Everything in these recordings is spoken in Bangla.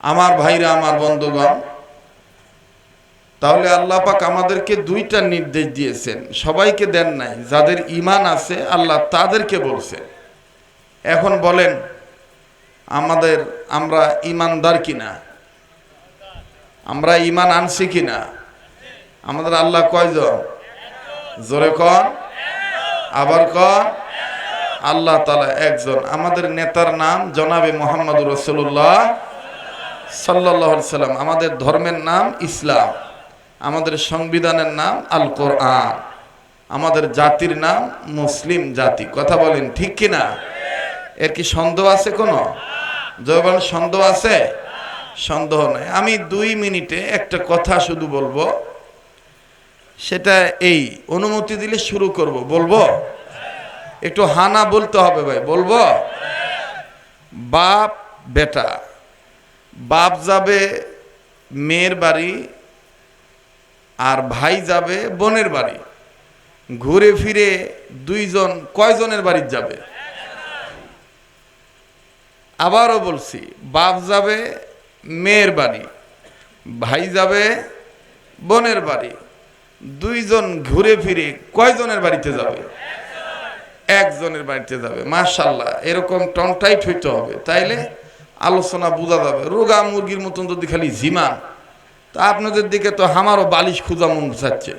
আমার ভাইরা, আমার বন্ধুগণ, তাহলে আল্লাহ পাক আমাদেরকে দুইটা নির্দেশ দিয়েছেন। সবাইকে দেন নাই, যাদের ইমান আছে আল্লাহ তাদেরকে বলছেন। এখন বলেন, আমাদের, আমরা ইমানদার কিনা? আমরা ইমান আনছি কিনা? আমাদের আল্লাহ কয়জন? জোরে কন। আবার কন। আল্লাহ তালা একজন। আমাদের নেতার নাম জনাবে মোহাম্মদ রসুল্লাহ সাল্লাম, আমাদের ধর্মের নাম ইসলাম, আমাদের সংবিধানের নাম আল কোরআন আমাদের জাতির নাম মুসলিম জাতি। কথা বলেন, ঠিক কিনা এর কি সন্দেহ আছে কোনো? জয়বান সন্দেহ আছে? সন্দেহ নাই। আমি দুই মিনিটে একটা কথা শুধু বলব। সেটা এই, অনুমতি দিলে শুরু করব। বলব? একটু হানা বলতে হবে ভাই, বলব? বাপ, বেটা। বাপ যাবে, মেয়ের বাড়ি, আর ভাই যাবে, বোনের বাড়ি। ঘুরে ফিরে দুইজন, কয়জনের বাড়ি যাবে? আবারও বলছি, বাপ যাবে, মেয়ের বাড়ি, ভাই যাবে, বোনের বাড়ি। দুইজন ঘুরে ফিরে কয়জনের বাড়িতে যাবে? একজনের বাড়িতে যাবে। মাশাল্লাহ এরকম টনটাইট হইতে হবে। তাইলে আলোচনা বোঝা যাবে। রোগা মুরগির মতন যদি খালি ঝিমান তা আপনাদের দিকে তো আমারও বালিশ খুঁজা মন চাচ্ছে।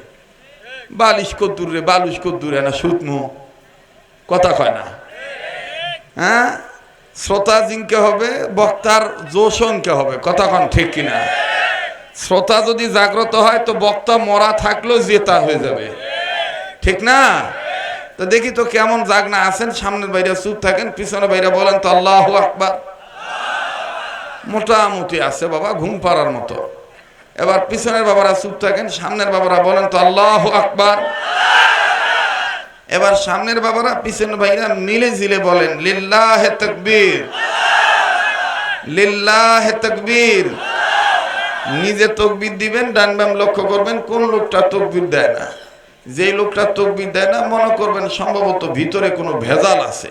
বালিশ কদ্দুর রে, বালিশ কদ্দুর না সুতমু কথা কয় না। হ্যাঁ? শ্রোতা জিঙ্কে হবে, বক্তার জোশঙ্কে হবে। কথা কন ঠিক কিনা? শ্রোতা যদি জাগ্রত হয়, তো বক্তা মরা থাকলেও জেতা হয়ে যাবে। ঠিক না? তো দেখি তো কেমন জাগনা আছেন, সামনের বাইরে চুপ থাকেন পিছনে বাইরে বলেন তো আল্লাহ আকবার। মোটামুটি আছে বাবা, ঘুম পাড়ার মতো। এবার পিছনের বাবারা চুপ থাকেন, সামনের বাবারা বলেন তো, আল্লাহ আকবার। এবার সামনের বাবারা পিছনের ভাইরা মিলে জিলে বলেন, লিল্লাহ তকবীর। লিল্লাহ তকবীর। নিজে তকবির দিবেন, ডান বাম লক্ষ্য করবেন, কোন লোকটা তকবির দেয় না। যে লোকটা তকবির দেয় না, মনে করবেন সম্ভবত ভিতরে কোনো ভেজাল আছে।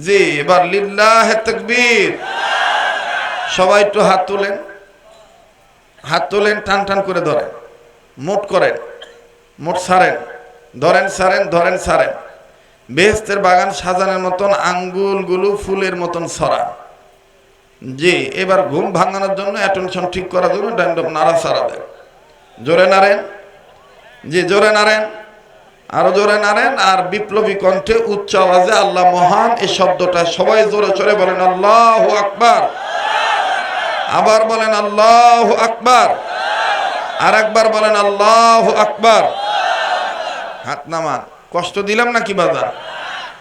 জি, এবার লিল্লাহ তকবীর। সবাই একটু হাত তোলেন। হাত তোলেন, টান টান করে ধরেন। মোট করেন। মোট সারেন। ধরেন সারেন ধরেন, সারেন। বেহেস্তের বাগান সাজানোর মতন, আঙ্গুলগুলো ফুলের মতন সরান জি, এবার ঘুম ভাঙানোর জন্য অ্যাটেনশন ঠিক করার জন্য ড্যান্ডপ নাড়া সারা দেন জোরে নাড়েন। জি, জোরে নাড়েন। আরও জোরে নাড়েন আর বিপ্লবী কণ্ঠে উচ্চ আওয়াজে আল্লাহ মহান এই শব্দটা সবাই জোরে চড়ে বলেন, আল্লাহ আকবার। আবার বলেন আল্লাহ আকবার। আর একবার বলেন আল্লাহ আকবার। হাত নামান। কষ্ট দিলাম নাকি বাজার?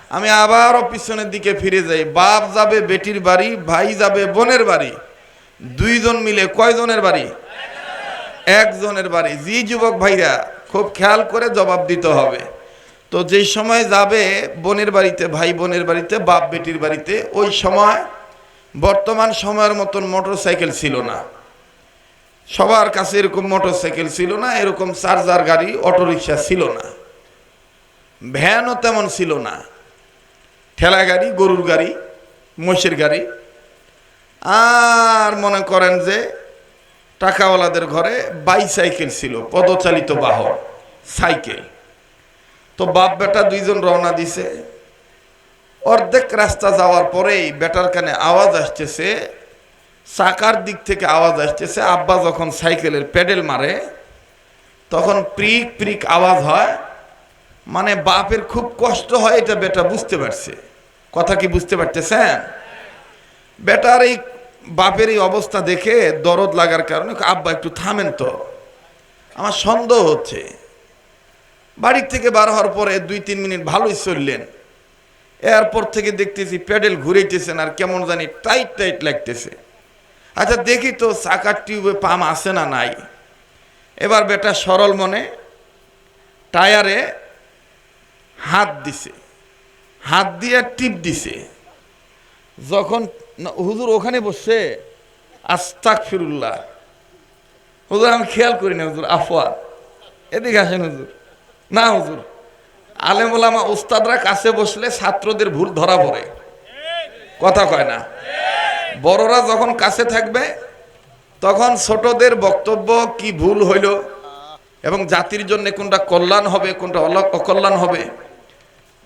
আমি আবারও পিছনের দিকে ফিরে যাই। বাপ যাবে বেটির বাড়ি, ভাই যাবে বোনের বাড়ি। দুইজন মিলে কয়জনের বাড়ি? একজনের বাড়ি। জি যুবক ভাইরা, খুব খেয়াল করে জবাব দিতে হবে। তো যেই সময় যাবে বোনের বাড়িতে, ভাই বোনের বাড়িতে, বাপ বেটির বাড়িতে, ওই সময় বর্তমান সময়ের মতন মোটর সাইকেল ছিল না। সবার কাছে এরকম মোটর সাইকেল ছিল না, এরকম চার্জার গাড়ি, অটোরিকশা ছিল না। ভ্যানও তেমন ছিল না। ঠেলা গাড়ি, গরুর গাড়ি, মহিষের গাড়ি। আর মনে করেন যে টাকাওয়ালাদের ঘরে বাইসাইকেল ছিল, পদচালিত বাহন, সাইকেল। তো বাপ বেটা দুইজন রওনা দিছে। অর্ধেক রাস্তা যাওয়ার পরেই বেটার কানে আওয়াজ আসতেছে, চাকার দিক থেকে আওয়াজ আসতেছে। আব্বা যখন সাইকেলের প্যাডেল মারে, তখন প্রিক প্রিক আওয়াজ হয়। মানে বাপের খুব কষ্ট হয় এটা বেটা বুঝতে পারছে। কথা কি বুঝতে পারতেছেন? বেটার এই বাপের এই অবস্থা দেখে দরদ লাগার কারণে আব্বা একটু থামেন তো। আমার সন্দেহ হচ্ছে। বাড়ির থেকে বার হওয়ার পরে দুই তিন মিনিট ভালোই চললেন। এরপর থেকে দেখতেছি প্যাডেল ঘুরেইতেছেন আর কেমন জানি টাইট টাইট লাগতেছে। আচ্ছা দেখি তো, চাকার টিউবে পাম আছে না নাই? এবার বেটা সরল মনে টায়ারে হাত দিছে। হাত দিয়ে টিপ দিছে। যখন হুজুর ওখানে বসছে আস্তাক ফিরুল্লাহ হুজুর, আমি খেয়াল করি না, হুজুর আফওয়া এদিকে আসেন হুজুর। না, হুজুর। আলেম ওলামা উস্তাদরা কাছে বসলে ছাত্রদের ভুল ধরা পড়ে। কথা কয় না। বড়রা যখন কাছে থাকবে, তখন ছোটদের বক্তব্য কি ভুল হইল এবং জাতির জন্য কোনটা কল্যাণ হবে, কোনটা অকল্যাণ হবে,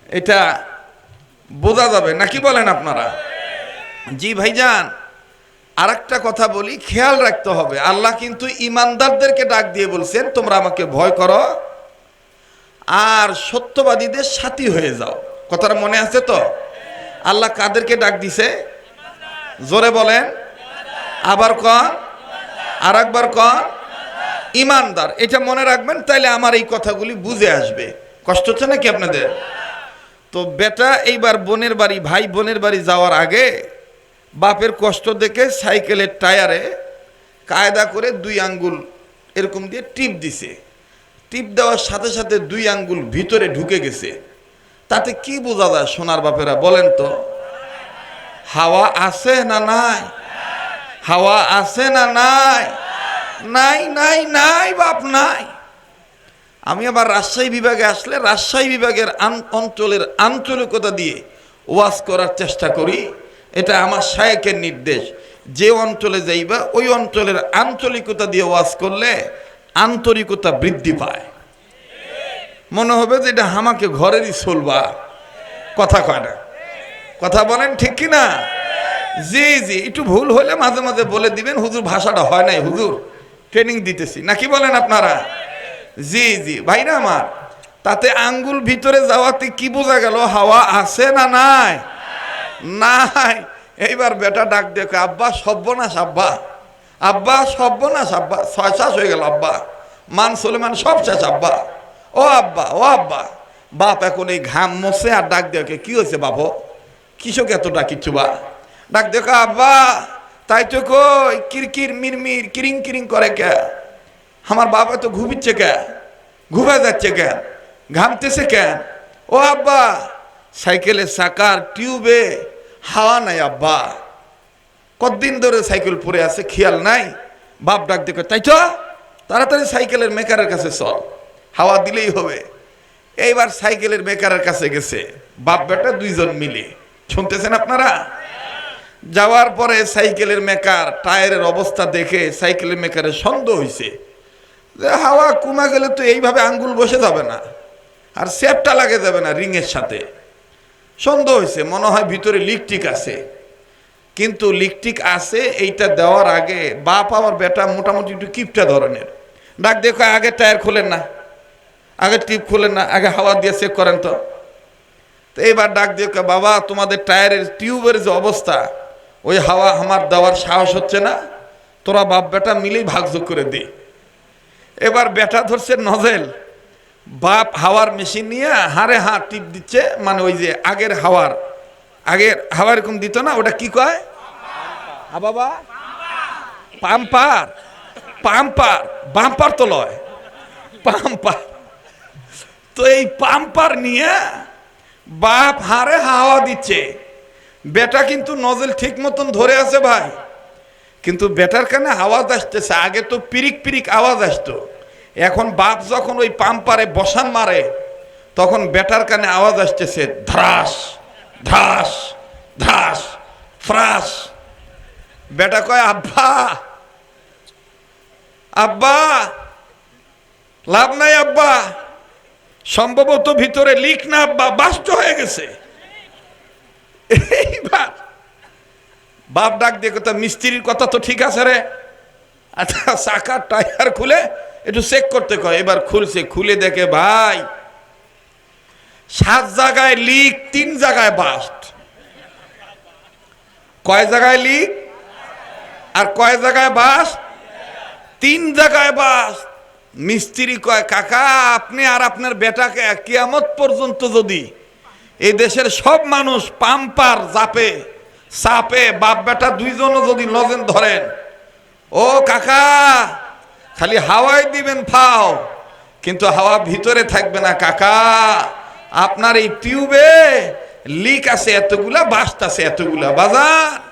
এটা বোঝা যাবে। নাকি বলেন আপনারা? জি ভাইজান আর একটা কথা বলি, খেয়াল রাখতে হবে। আল্লাহ কিন্তু ইমানদারদেরকে ডাক দিয়ে বলছেন, তোমরা আমাকে ভয় করো আর সত্যবাদীদের সাথী হয়ে যাও। কথাটা মনে আছে তো? আল্লাহ কাদেরকে ডাক দিছে? জোরে বলেন। আবার কন। আর একবার কন। ইমানদার, এটা মনে রাখবেন, তাইলে আমার এই কথাগুলি বুঝে আসবে। কষ্ট হচ্ছে নাকি আপনাদের? তো বেটা, এইবার বোনের বাড়ি, ভাই বোনের বাড়ি যাওয়ার আগে বাপের কষ্ট দেখে সাইকেলের টায়ারে কায়দা করে দুই আঙ্গুল এরকম দিয়ে টিপ দিছে। টিপ দেওয়ার সাথে সাথে দুই আঙ্গুল ভিতরে ঢুকে গেছে। তাতে কি বোঝা যায় সোনার বাপেরা, বলেন তো? হাওয়া আছে না নাই? হাওয়া আছে না নাই? নাই নাই নাই, বাপ, নাই। আমি আবার রাজশাহী বিভাগে আসলে রাজশাহী বিভাগের অঞ্চলের আঞ্চলিকতা দিয়ে ওয়াজ করার চেষ্টা করি। এটা আমার শায়েকের নির্দেশ। যে অঞ্চলে যাইবা, ওই অঞ্চলের আঞ্চলিকতা দিয়ে ওয়াজ করলে আন্তরিকতা বৃদ্ধি পায়। মনে হবে যে এটা আমাকে ঘরেরই চলবা কথা কয় না। কথা বলেন ঠিক কি না? জি জি, একটু ভুল হলে মাঝে মাঝে বলে দিবেন, হুজুর ভাষাটা হয় নাই, হুজুর ট্রেনিং দিতেছি। নাকি বলেন আপনারা? জি জি, ভাইরা আমার, তাতে আঙ্গুল ভিতরে যাওয়াতে কি বোঝা গেল, হাওয়া আছে না নাই? নাই। এইবার বেটা ডাক দেখে আব্বা সব্যনাশ আব্বা। আব্বা সব্যনাশ আব্বা, ছয় চাষ হয়ে গেল আব্বা। মান সুলেমান সব শেষ আব্বা। ও আব্বা ও আব্বা। বাপ এখন এই ঘাম মোছে আর ডাক দেখে কি হয়েছে বাপ? কিসক এত ডাকিচ্ছু বা ডাক দেখো আব্বা, তাই তো কই, কিরকির, মিরমির, কিরিং কিরিং করে কে? আমার বাবা তো ঘুমিচ্ছে কে? ঘুমে যাচ্ছে কেন ঘামতেছে কেন ও আব্বা, সাইকেলের চাকার টিউবে হাওয়া নাই আব্বা। কতদিন ধরে সাইকেল পরে আছে, খেয়াল নাই? বাপ ডাক দেখো তাই তো? তাড়াতাড়ি সাইকেলের মেকারের কাছে চল। হাওয়া দিলেই হবে। এইবার সাইকেলের মেকারের কাছে গেছে। বাপ বেটা দুইজন মিলে। শুনতেছেন আপনারা? যাওয়ার পরে সাইকেলের মেকার টায়ারের অবস্থা দেখে সাইকেলের মেকারের সন্দেহ হয়েছে যে হাওয়া কমা গেলে তো এইভাবে আঙ্গুল বসে যাবে না, আর সেপটা লাগে যাবে না রিংয়ের সাথে। সন্দেহ হয়েছে মনে হয় ভিতরে লিকটিক আছে। কিন্তু লিকটিক আছে এইটা দেওয়ার আগে বাপ আমার বেটা মোটামুটি একটু কিপটা ধরনের। ডাক দেখো আগে টায়ার খোলেন না আগে টিপ খোলেন না আগে হাওয়া দিয়ে চেক করেন তো। তো এবার ডাক কয়, বাবা তোমাদের টায়ারের টিউবের যে অবস্থা ওই হাওয়া আমার দেওয়ার সাহস হচ্ছে না তোরা বাপ বেটা মিলেই ভাগযোগ করে দে। এবার বেটা ধরছে নজেল বাপ হাওয়ার মেশিন নিয়ে হাড়ে হাত টিপ দিচ্ছে মানে ওই যে আগের হাওয়ার আগের হাওয়া এরকম দিত না ওটা কি কয়? হা বাবা পাম্পার। পাম্পার। বাম্পার তো লয়। পাম্পার। তো এই পাম্পার নিয়ে বাপ হারে হাওয়া দিচ্ছে। বেটা কিন্তু নজল ঠিক মতন ধরে আছে ভাই। কিন্তু বেটার কানে আওয়াজ আসতেছে। আগে তো পিরিক পিরিক আওয়াজ আসতো। এখন বাপ যখন ওই পাম্পারে বসান মারে, তখন বেটার কানে আওয়াজ আসতেছে, ধ্রাস ধ্রাস ধ্রাস, ফ্রাস। বেটা কয়, আব্বা আব্বা, লাভ নাই আব্বা। সম্ভবত ভিতরে লিক না আব্বা বাস্ট হয়ে গেছে। এইবার বাপ ডাক দিয়ে কথা মিস্ত্রির কথা তো ঠিক আছে রে। আচ্ছা চাকার টায়ার খুলে একটু চেক করতে কয়। এবার খুলছে, খুলে দেখে, ভাই, সাত জায়গায় লিক, তিন জায়গায় বাস্ট কয় জায়গায় লিক? আর কয় জায়গায় বাস? তিন জায়গায় বাস। মিস্ত্রি কয়, কাকা, আপনি আর আপনার বেটাকে কিয়ামত পর্যন্ত যদি এই দেশের সব মানুষ পাম্পার, জাপে, সাপে বাপ বেটা দুইজনও যদি নজেন ধরেন, ও কাকা, খালি হাওয়াই দিবেন ফাও, কিন্তু হাওয়া ভিতরে থাকবে না কাকা। আপনার এই টিউবে লিক আছে, এতগুলা বাস্ট আছে, এতগুলা বাজার।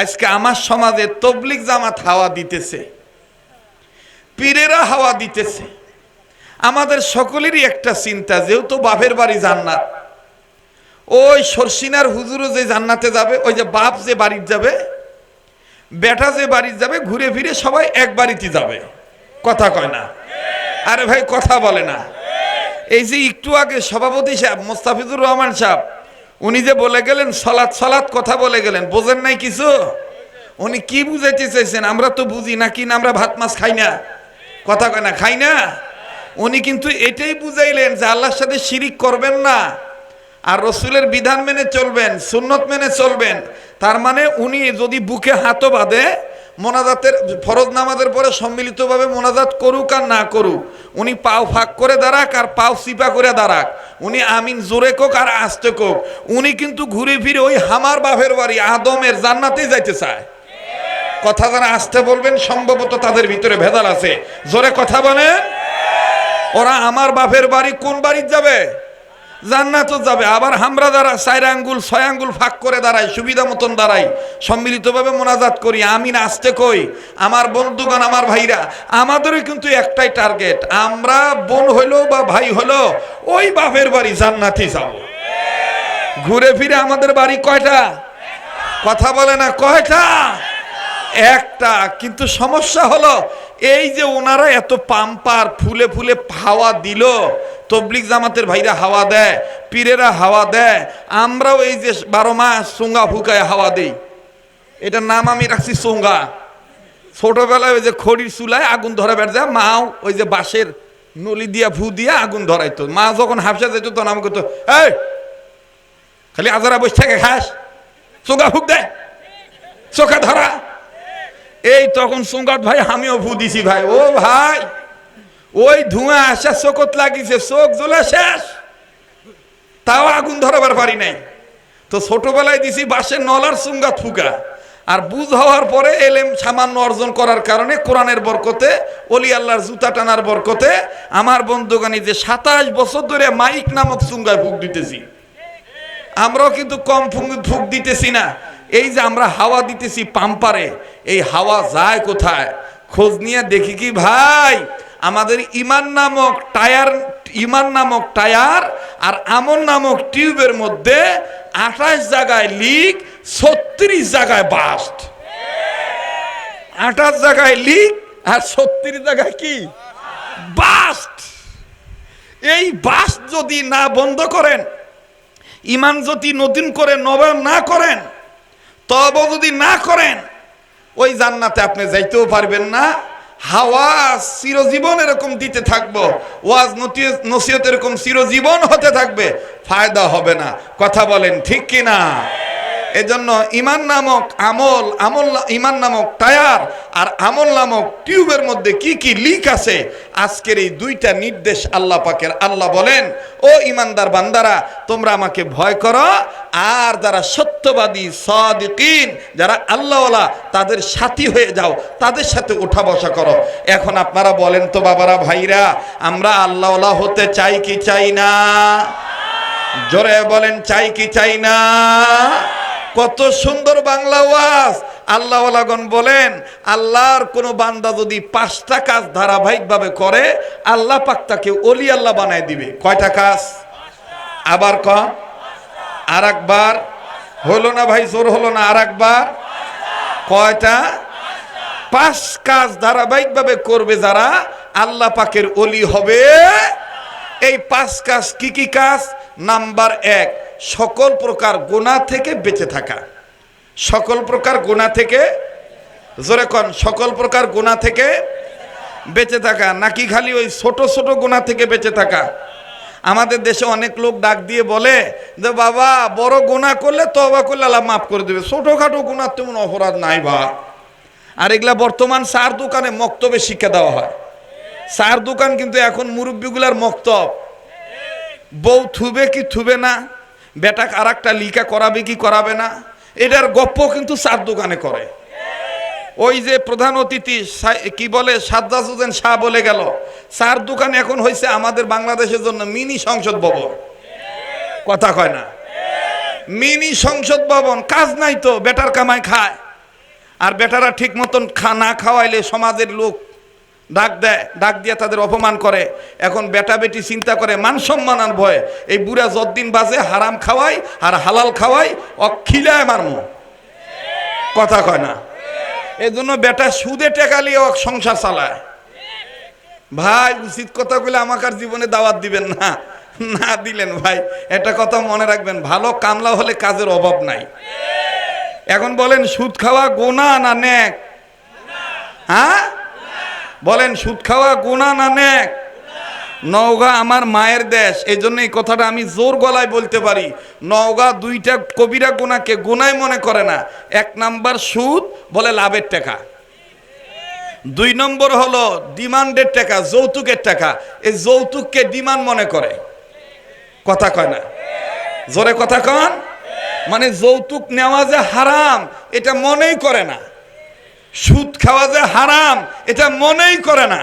আজকে আমার সমাজে তবলিক জামাত হাওয়া দিতেছে, পীরেরা হাওয়া দিতেছে। আমাদের সকলেরই একটা চিন্তা, যেহেতু বাপের বাড়ি জান্নাত, ওই সরসিনার হুজুরও যে জান্নাতে যাবে, ওই যে বাপ যে বাড়ির যাবে, বেটা যে বাড়ির যাবে, ঘুরে ফিরে সবাই এক বাড়িতে যাবে। কথা কয় না? আরে ভাই, কথা বলে না। এই যে একটু আগে সভাপতি সাহেব, মোস্তাফিজুর রহমান সাহেব উনি যে বলে গেলেন, সলাৎ সলাৎ কথা বলে গেলেন, বোঝেন নাই কিছু? উনি কি বুঝাইতে চাইছেন? আমরা তো বুঝি না কি না আমরা ভাত মাছ খাই না? কথা কয় না, খাই না? উনি কিন্তু এটাই বুঝাইলেন যে আল্লাহর সাথে শিরিক করবেন না, আর রসুলের বিধান মেনে চলবেন, সুন্নত মেনে চলবেন। তার মানে উনি যদি বুকে হাতও বাঁধে মোনাজাতের, ফরজ নামাজের পরে সম্মিলিতভাবে মোনাজাত করুক আর না করুক, উনি পাও ফাঁক করে দাঁড়াক আর পাও সিপা করে দাঁড়াক, উনি আমিন জোরে কোক আর আস্তে কোক, উনি কিন্তু ঘুরে ফিরে ওই হামার বাপের বাড়ি, আদমের জান্নাতেই যাইতে চায়। কথা যারা আসতে বলবেন, সম্ভবত তাদের ভিতরে ভেদাল আছে। জোরে কথা বলেন। ওরা আমার বাপের বাড়ি কোন বাড়ির যাবে? জান্নাত যাবে, আবার হামরা দ্বারা চার আঙ্গুল, ছয় আঙ্গুল ফাঁক করে দাঁড়াই, সুবিধা মতন দাঁড়াই, সম্মিলিতভাবে মোনাজাত করি আমি না আসতে কই? আমার বন্ধুগণ, আমার ভাইরা, আমাদেরও কিন্তু একটাই টার্গেট, আমরা বোন হইল বা ভাই হলো ওই বাপের বাড়ি জান্নাতি যাব। ঘুরে ফিরে আমাদের বাড়ি কয়টা? কথা বলে না, কয়টা? একটা, কিন্তু সমস্যা হলো এই যে ওনারা এত পাম্পার, ফুলে ফুলে হাওয়া দিল তবলিক জামাতের ভাইরা হাওয়া দেয়, পীরেরা হাওয়া দেয়, আমরাও এই যে বারো মাস চুঙ্গা ফুকায় হাওয়া দেই। এটার নাম আমি রাখছি চুঙ্গা ছোটবেলায় ওই যে খড়ির চুলায় আগুন ধরা বেড় যায়, মাও ওই যে বাঁশের নলি দিয়া ফু দিয়া আগুন ধরাইতো। মা যখন হাফসা যেত, তখন আমাকে তো এই, খালি আজারা বসে থাকে, খাস চুঙ্গা ফুক দেয় চোখে ধরা। এই তখন সুঙ্গাত, ভাই, আমিও ফু দিছি, ভাই। ও ভাই, ওই ধোঁয়া আসা চোখত লাগিছে চোখ জ্বলে শেষ। তাও আগুন ধরাবার পারি নাই। তো ছোটবেলায় দিছি বাসের নলার সুঙ্গাত ফুকা। আর বুঝ হওয়ার পরে এলেম সামান্য অর্জন করার কারণে কোরআনের বরকতে, অলি আল্লাহর জুতা টানার বরকতে, আমার বন্ধুগানি যে সাতাশ বছর ধরে মাইক নামক সুঙ্গায় ফুক দিতেছি। আমরাও কিন্তু কম ফুক দিতেছি না। এই যে আমরা হাওয়া দিতেছি পাম্পারে, এই হাওয়া যায় কোথায়? খোঁজ নিয়ে দেখি কি ভাই, আমাদের ইমান নামক টায়ার, ইমান নামক টায়ার আর আমন নামক টিউবের মধ্যে আঠাশ জায়গায় লিক, ছত্রিশ জায়গায় বাস্ট। আঠাশ জায়গায় লিক আর ছত্রিশ জায়গায় কি? বাস্ট। এই বাস্ট যদি না বন্ধ করেন, ইমান যদি নতুন করে নবায়ন না করেন তবে যদি না করেন, ওই জান্নাতে আপনি যাইতেও পারবেন না। হাওয়া চিরজীবন এরকম দিতে থাকব, ওয়াজ নসিহত এরকম চিরজীবন হতে থাকবে, ফায়দা হবে না। কথা বলেন ঠিক কিনা? না এজন্য ইমান নামক আমল আমল ইমান নামক টায়ার আর আমল নামক টিউবের মধ্যে কি কি লিক আছে? আজকের এই দুইটা নির্দেশ আল্লাহ পাকের। আল্লাহ বলেন, ও ইমানদার বান্দারা, তোমরা আমাকে ভয় করো, আর যারা সত্যবাদী, সাদিকিন, যারা আল্লাহওয়ালা, তাদের সাথী হয়ে যাও, তাদের সাথে উঠা বসা করো। এখন আপনারা বলেন তো, বাবারা, ভাইরা, আমরা আল্লাহওয়ালা হতে চাই কি চাই না? জোরে বলেন, চাই কি চাই না? কত সুন্দর বাংলা ওয়াজ। আল্লাহওয়ালাগণ বলেন, আল্লাহর কোনো বান্দা যদি পাঁচটা কাজ ধারাবাহিকভাবে করে, আল্লাহ পাক তাকে অলি আল্লাহ বানায় দিবে। কয়টা কাজ? আবার ক? আর একবার হলো না ভাই, জোর হলো না আর একবার কয়টা? পাঁচ কাজ ধারাবাহিকভাবে করবে যারা, আল্লাহ পাকের অলি হবে। এই পাঁচ কাজ কি কি কাজ? নাম্বার এক সকল প্রকার গোনা থেকে বেঁচে থাকা। সকল প্রকার গোনা থেকে, জোরে কন, সকল প্রকার গোনা থেকে বেঁচে থাকা। নাকি খালি ওই ছোট ছোট গোনা থেকে বেঁচে থাকা? আমাদের দেশে অনেক লোক ডাক দিয়ে বলে যে, বাবা, বড় গোনা করলে তবা করলে আল্লাহ মাফ করে দেবে। ছোটোখাটো গুণার তেমন অপরাধ নাই বা। আর এগুলা বর্তমান সার দোকানে মক্তবে শিক্ষা দেওয়া হয়। সার দোকান কিন্তু এখন মুরব্বীগুলার মক্তব। বউ থুবে কি থুবে না? বেটা আর একটা লিকা করাবে কি করাবে না? এটার গপ্প কিন্তু সার দোকানে করে। ওই যে প্রধান অতিথি কি বলে সাদ্দাস হোসেন শাহ বলে গেল, সার দোকান এখন হয়েছে আমাদের বাংলাদেশের জন্য মিনি সংসদ ভবন। কথা কয় না। মিনি সংসদ ভবন, কাজ নাই তো, বেটার কামায় খায়। আর বেটারা ঠিক মতন খা না খাওয়াইলে সমাজের লোক ডাক দেয়, ডাক দিয়ে তাদের অপমান করে। এখন বেটা বেটি চিন্তা করে, মান সম্মানার ভয়ে। এই বুড়া যদ্দিন বাজে হারাম খাওয়াই আর হালাল খাওয়াই অখিলায় মারমু। কথা কয় না। এই জন্য বেটা সুদে ও সংসার চালায়। ভাই, উচিত কথা বলে আমাকে জীবনে দাওয়াত দিবেন না। না দিলেন ভাই এটা কথা মনে রাখবেন, ভালো কামলা হলে কাজের অভাব নাই। এখন বলেন, সুদ খাওয়া গোনা না নেক হ্যাঁ? বলেন, সুদ খাওয়া গুণা না নেক? নওগাঁ আমার মায়ের দেশ, এই জন্য এই কথাটা আমি জোর গলায় বলতে পারি। নওগাঁ দুইটা কবিরা গুণাকে গুনাই মনে করে না। এক নাম্বার সুদ, বলে লাভের টাকা। দুই নম্বর হলো ডিমান্ডের টাকা, যৌতুকের টাকা। এই যৌতুককে ডিমান্ড মনে করে। কথা কয় না? জোরে কথা কন। মানে যৌতুক নেওয়া যে হারাম, এটা মনেই করে না। সুদ খাওয়া যে হারাম, এটা মনেই করে না।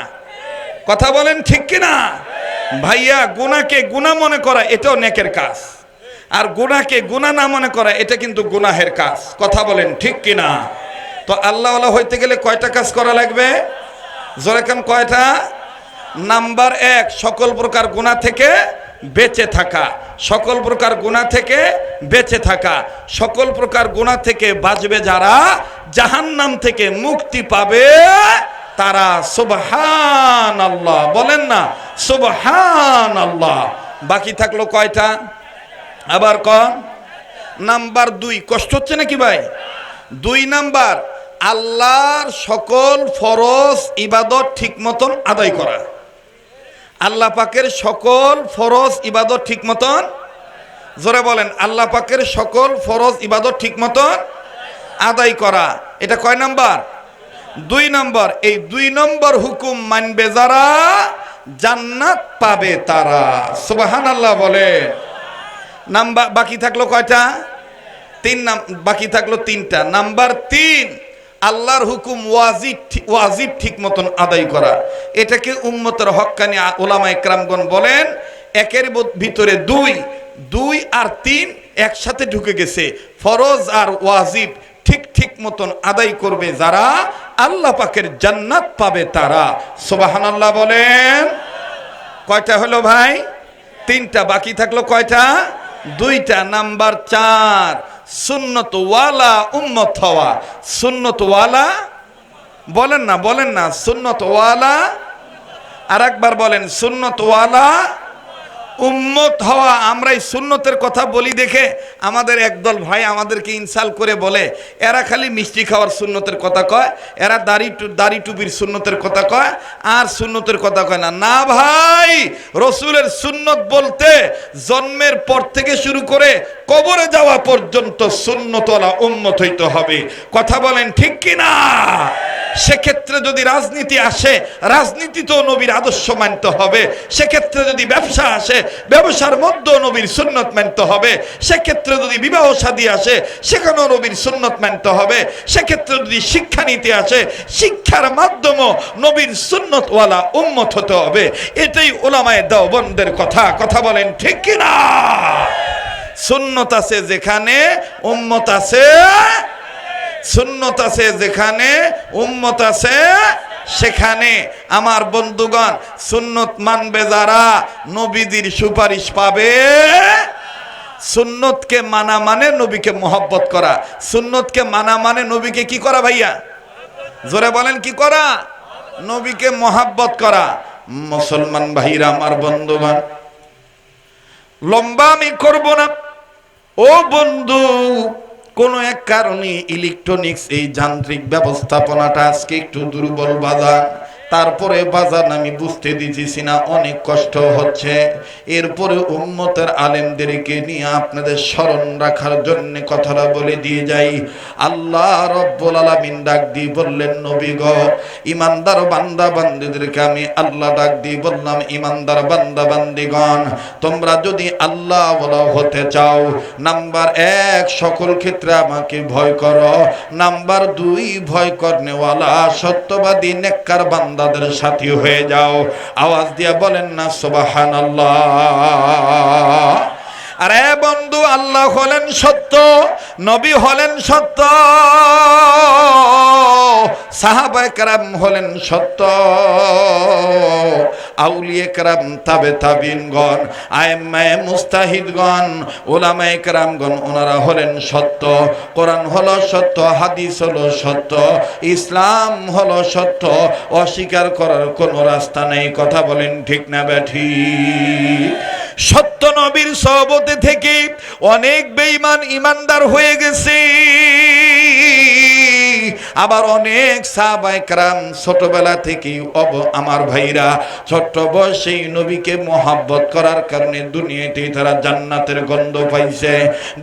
কথা বলেন ঠিক কিনা? ভাইয়া, গুনাকে গুণা মনে করা, এটাও নেকের কাজ। আর গুনাকে গুণা না মনে করা, এটা কিন্তু গুনাহের কাজ। কথা বলেন ঠিক কিনা? তো আল্লাহ হইতে গেলে কয়টা কাজ করা লাগবে? জোরেখান কয়টা? নাম্বার এক, সকল প্রকার গুণা থেকে বেঁচে থাকা। সকল প্রকার গুণা থেকে বেঁচে থাকা। সকল প্রকার গুণা থেকে বাঁচবে যারা জাহান্নাম থেকে মুক্তি পাবে, তারা সুবহান আল্লাহ বলেন না সুবহান আল্লাহ বাকি থাকল কয়টা? আবার কন। নাম্বার দুই। কষ্ট হচ্ছে নাকি ভাই? দুই নাম্বার, আল্লাহর সকল ফরজ ইবাদত ঠিক মতন আদায় করা। আল্লাহ পাকের সকল ফরজ ইবাদত ঠিক মতন? জোরে বলেন, আল্লাহ পাকের সকল ফরজ ইবাদত ঠিক মতন? আদায় করা। এটা কয় নাম্বার? দুই নম্বর। এই দুই নম্বর হুকুম মানবে যারা, জান্নাত পাবে তারা। সুবাহান আল্লাহ বলে নাম্বার বাকি থাকল কয়টা? তিন নাম বাকি থাকল তিনটা। নাম্বার তিন আল্লাহর হুকুম ওয়াজিব ওয়াজিব ঠিক মতন আদায় করা। এটাকে উম্মতের হক্কানি আ- ওলামা একরামগণ বলেন, একের ভিতরে দুই দুই আর তিন একসাথে ঢুকে গেছে। ফরজ আর ওয়াজিব ঠিক ঠিক মতন আদায় করবে যারা আল্লাহ পাকের জান্নাত পাবে তারা। সোবাহান আল্লাহ বলেন। কয়টা হলো ভাই? তিনটা বাকি থাকল কয়টা? দুইটা। নাম্বার চার সুন্নত ওয়ালা হওয়া। সুন্নত ওয়ালা বলেন না বলেন না সুন্নত ওয়ালা আর একবার বলেন সুন্নত ওয়ালা উম্মত হওয়া। আমরা এই সুন্নতের কথা বলি দেখে আমাদের একদল ভাই আমাদেরকে ইনসাল করে বলে, এরা খালি মিষ্টি খাওয়ার সুন্নতের কথা কয়, এরা দাড়ি দাড়ি টুপির সুন্নতের কথা কয়, আর সুন্নতের কথা কয় না। না ভাই, রসুলের সুন্নত বলতে জন্মের পর থেকে শুরু করে কবরে যাওয়া পর্যন্ত সুন্নতলা উম্মত হইতে হবে। কথা বলেন ঠিক কিনা? সেক্ষেত্রে যদি রাজনীতি আসে রাজনীতি তো নবীর আদর্শ মানতে হবে। সেক্ষেত্রে যদি ব্যবসা আসে, ব্যবসার মধ্যেও নবীর সুন্নত মানতে হবে। সেক্ষেত্রে যদি বিবাহ শাদী আসে, সেখানেও নবীর সুন্নত মানতে হবে। সেক্ষেত্রে যদি শিক্ষানীতি আসে, শিক্ষার মাধ্যমে নবীর সুন্নতওয়ালা উন্মত হতে হবে। এটাই ওলামায় দেওবন্দের কথা। কথা বলেন ঠিক কিনা? সুন্নত আছে যেখানে উম্মত আছে, সুন্নত আছে যেখানে উম্মত আছে সেখানে। আমার বন্ধুগণ, সুন্নত মানবে যারা, নবীজির সুপারিশ পাবে। সুন্নতকে মানা মানে নবীকে মোহব্বত করা। সুন্নতকে মানা মানে নবীকে কি করা ভাইয়া? জোরে বলেন, কি করা? নবীকে মোহাব্বত করা। মুসলমান ভাইরা, আমার বন্ধুগণ, লম্বা আমি করব না। ও বন্ধু কোনো এক কারণে ইলেকট্রনিক্স এই যান্ত্রিক ব্যবস্থাপনাটা আজকে একটু দুর্বল বাজার। তারপরে বাজার আমি বুঝতে দিতেছি না, অনেক কষ্ট হচ্ছে। এরপরে উম্মতের আলেমদেরকে নিয়ে আপনাদের স্মরণ রাখার জন্য কথাটা বলে দিয়ে যাই। আল্লাহ রব্বুল আলামিন ডাক দিয়ে বললেন, নবী গ, ইমানদার বান্দা বান্দিদেরকে আমি আল্লাহ ডাক দিয়ে বললাম, ইমানদার বান্দা বান্দিগণ, তোমরা যদি আল্লাহ বলা হতে চাও, নাম্বার এক, সকল ক্ষেত্রে আমাকে ভয় করো। নাম্বার দুই, ভয় করনেওয়ালা, সত্যবাদী, নেককার বান্দাদের সাথী হয়ে যাও। আওয়াজ দিয়া বলেন না সুবহানাল্লাহ। আরে বন্ধু, আল্লাহ হলেন সত্য, নবী হলেন সত্য, সাহাবায়ে কেরাম হলেন সত্য, আউলিয়ে কেরাম, তাবে তাবিনগণ আয়েম্মায়ে মুস্তাহিদগণ ওলামায়ে কেরামগণ, ওনারা হলেন সত্য, কোরআন হলো সত্য, হাদিস হলো সত্য, ইসলাম হলো সত্য, অস্বীকার করার কোনো রাস্তা নেই, কথা বলেন ঠিক না ব্যাঠি সত্য নবীর সহবতে থেকে অনেক বেঈমান ইমানদার হয়ে গেছে। আবার অনেক সাহাবাইকরাম ছোটবেলা থেকেই অব আমার ভাইরা, ছোট্ট বয়সেই নবীকে মহাব্বত করার কারণে দুনিয়াতেই তারা জান্নাতের গন্ধ পাইছে,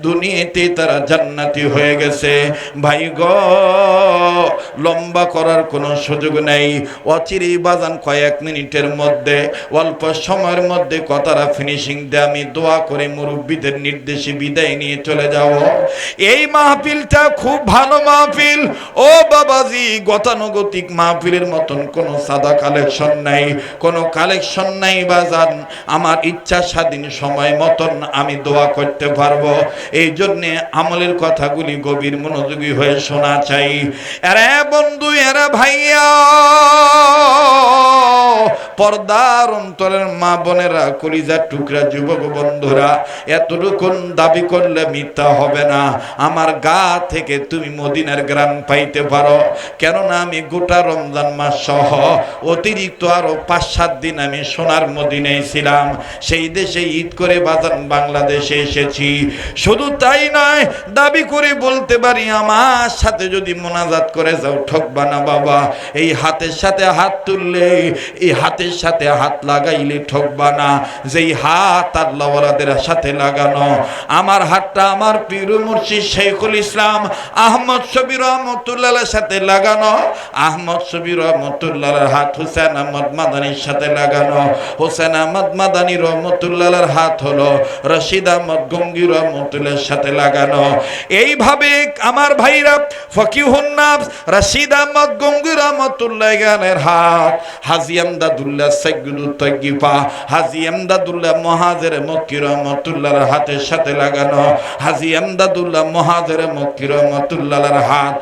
দুনিয়াতেই তারা জান্নাতি হয়ে গেছে। ভাই গ, লম্বা করার কোনো সুযোগ নেই। অচিরেই বাজান কয়েক মিনিটের মধ্যে, অল্প সময়ের মধ্যে কথাটা ফিনিশিং দিয়ে আমি দোয়া করে মুরব্বীদের নির্দেশে বিদায় নিয়ে চলে যাব। এই মাহফিলটা খুব ভালো মাহফিল। ও বাবাজি, গতানুগতিক মাহফিলের মতন কোনো সাদা কালেকশন নাই, কোনো কালেকশন নাই বাজান। আমার ইচ্ছা স্বাধীন সময় মতন আমি দোয়া করতে পারব। এই জন্যে আমলের কথাগুলি গভীর মনোযোগী হয়ে শোনা চাই। এরা বন্ধু, এরা ভাইয়া, পর্দার অন্তরের মা বোনেরা, কলিজার টুকরা যুবক বন্ধুরা, এতটুকুন দাবি করলে মিথ্যা হবে না। আমার গা থেকে তুমি মদিনার গ্রাম পাইতে পারো। কেননা আমি গোটা রমজান মাস সহ অতিরিক্ত আরও পাঁচ সাত দিন আমি সোনার মদিনায় ছিলাম। সেই দেশে ঈদ করে বাজান বাংলাদেশে এসেছি। শুধু তাই নয়, দাবি করে বলতে পারি, আমার সাথে যদি মোনাজাত করে যাও ঠকবা না বাবা। এই হাতের সাথে হাত তুললে, এই হাতের সাথে হাত লাগাইলে ঠকবা না। যেই হাত আল্লাহওয়ালাদের সাথে লাগানো। আমার হাতটা আমার পীর মুর্শিদ শেখুল ইসলাম আহমদ শবির রহমতুল্লাহ সাথে লাগানো, আহমদ শবির রহমতুল্লাহর হাত, হুসেন আহমদ মাদানির সাথে লাগানো। হোসেন আহমদ মাদানি রহমতুল্লাহর হাত হলো, রশিদ আহমদ গঙ্গি রহমতুল্লাহর সাথে লাগানো। এইভাবে আমার ভাইরা ফকিহুন্নাফ রশিদ আহমদ গঙ্গি রহমতুল্লাহ গানের হাত, হাজি আমদাদুল্লাহ সৈয়দুল তৈগিফা হাজি আমদাদুল্লাহ মহাজের মক্কি রহমতুল্লাহর হাতের সাথে লাগানো। হাজি আমদাদুল্লাহ মহাজের মক্কি রহমতুল্লাহর হাত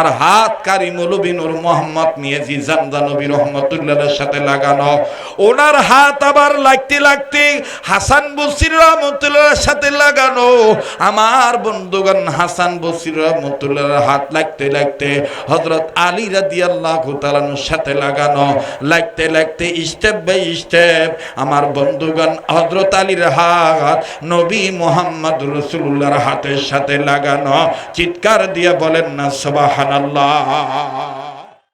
ওনার হাত কারি মৌলবিনুর মোহাম্মদ মিয়াজি জামদা নবী রহমতুল্লাহর সাথে লাগানো। ওনার হাত আবার লাগতে লাগতে হাসান বসির রহমতুল্লাহর সাথে লাগানো। আমার বন্ধুগণ, হাসান বসির রহমতুল্লাহর হাত লাগতে লাগতে হজরত আলী রাদিয়াল্লাহু তাআলার সাথে লাগানো। লাগতে লাগতে স্টেপ বাই স্টেপ আমার বন্ধুগণ হজরত আলীর হাত নবী মোহাম্মদ রসুল্লাহর হাতের সাথে লাগানো। চিৎকার দিয়ে বলেন না সুবহানাল্লাহ।